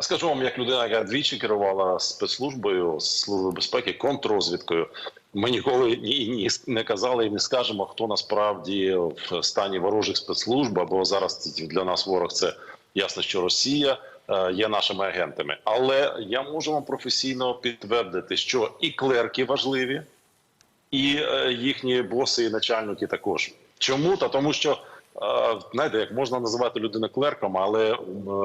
Скажу вам, як людина, яка двічі керувала спецслужбою, службою безпеки, контррозвідкою. Ми ніколи ні, ні не казали і не скажемо, хто насправді в стані ворожих спецслужб, або зараз для нас ворог це ясно, що Росія е, є нашими агентами. Але я можу вам професійно підтвердити, що і клерки важливі, і е, їхні боси і начальники також. Чому? Та тому, що знаєте, як можна називати людину клерком, але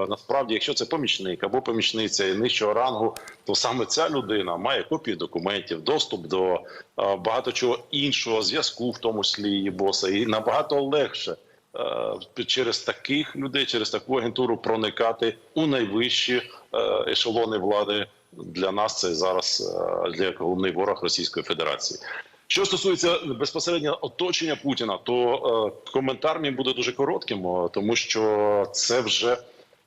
насправді, якщо це помічник або помічниця і нижчого рангу, то саме ця людина має копії документів, доступ до багато чого іншого, зв'язку, в тому числі її боса, і набагато легше. Через таких людей, через таку агентуру проникати у найвищі ешелони влади для нас це зараз для головний ворог Російської Федерації. Що стосується безпосередньо оточення Путіна, то е, коментар мій буде дуже коротким, е, тому що це вже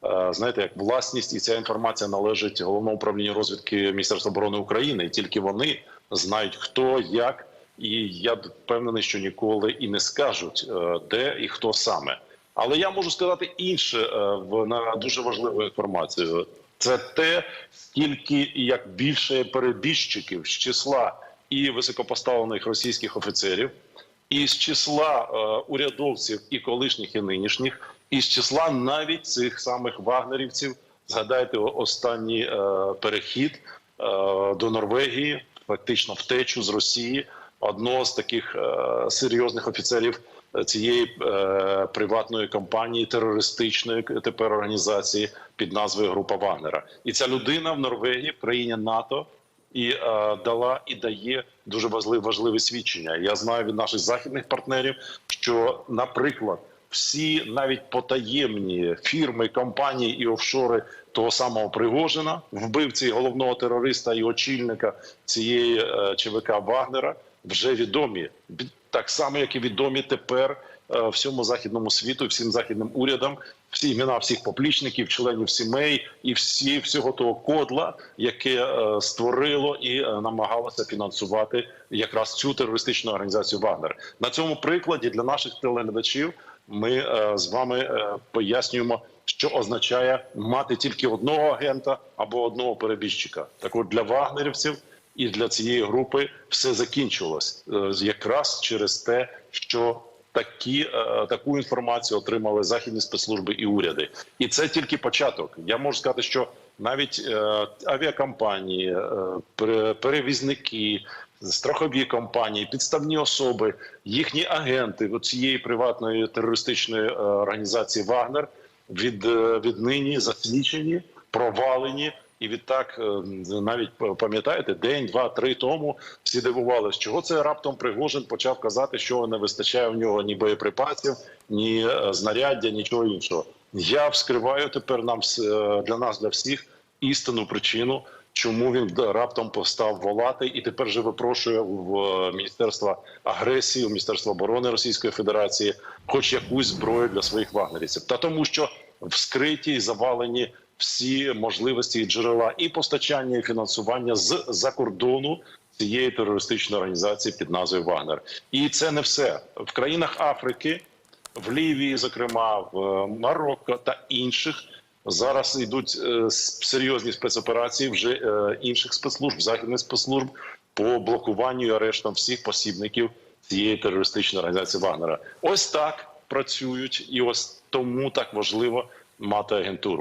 е, знаєте, як власність, і ця інформація належить головному управлінню розвідки Міністерства оборони України, і тільки вони знають хто як. І я впевнений, що ніколи і не скажуть, е, де і хто саме. Але я можу сказати інше в на дуже важливу інформацію. Це те, скільки і як більше перебіжчиків з числа і високопоставлених російських офіцерів, і з числа е, урядовців і колишніх, і нинішніх, і з числа навіть цих самих вагнерівців. Згадайте останній е, перехід е, до Норвегії, фактично втечу з Росії одного з таких серйозних офіцерів цієї приватної компанії терористичної тепер організації під назвою Група Вагнера. І ця людина в Норвегії, в країні НАТО, і е, дала і дає дуже важливі, важливі свідчення. Я знаю від наших західних партнерів, що, наприклад, всі навіть потаємні фірми, компанії і офшори того самого Пригожина, вбивці головного терориста і очільника цієї е, ЧВК Вагнера, вже відомі так само, як і відомі тепер е, всьому західному світу, всім західним урядам, всі імена всіх поплічників, членів сімей і всі всього того кодла, яке е, створило і е, намагалося фінансувати якраз цю терористичну організацію Вагнер. На цьому прикладі для наших телеглядачів ми е, з вами пояснюємо, що означає мати тільки одного агента або одного перебіжчика. Так от для вагнерівців і для цієї групи все закінчилось якраз через те, що такі е, таку інформацію отримали західні спецслужби і уряди, і це тільки початок. Я можу сказати, що навіть е, авіакомпанії, е, перевізники, страхові компанії, підставні особи, їхні агенти цієї приватної терористичної організації Вагнер від е, віднині засвідчені, провалені. І відтак, е, навіть пам'ятаєте, день, два, три тому всі дивувалися, чого це раптом Пригожин почав казати, що не вистачає в нього ні боєприпасів, ні е, знаряддя, нічого іншого. Я вскриваю тепер нам е, для нас, для всіх істинну причину, чому він раптом постав волати, і тепер же випрошує в міністерства агресії, у міністерства оборони Російської Федерації, хоч якусь зброю для своїх вагнерівців, та тому, що вскриті і завалені всі можливості і джерела і постачання і фінансування з за кордону цієї терористичної організації під назвою Вагнер. І це не все в країнах Африки, в Лівії, зокрема в е, Марокко та інших. Зараз йдуть е, серйозні спецоперації вже е, інших спецслужб, західних спецслужб по блокуванню і арештам всіх посібників цієї терористичної організації Вагнера. Ось так працюють, і ось тому так важливо мати агентуру.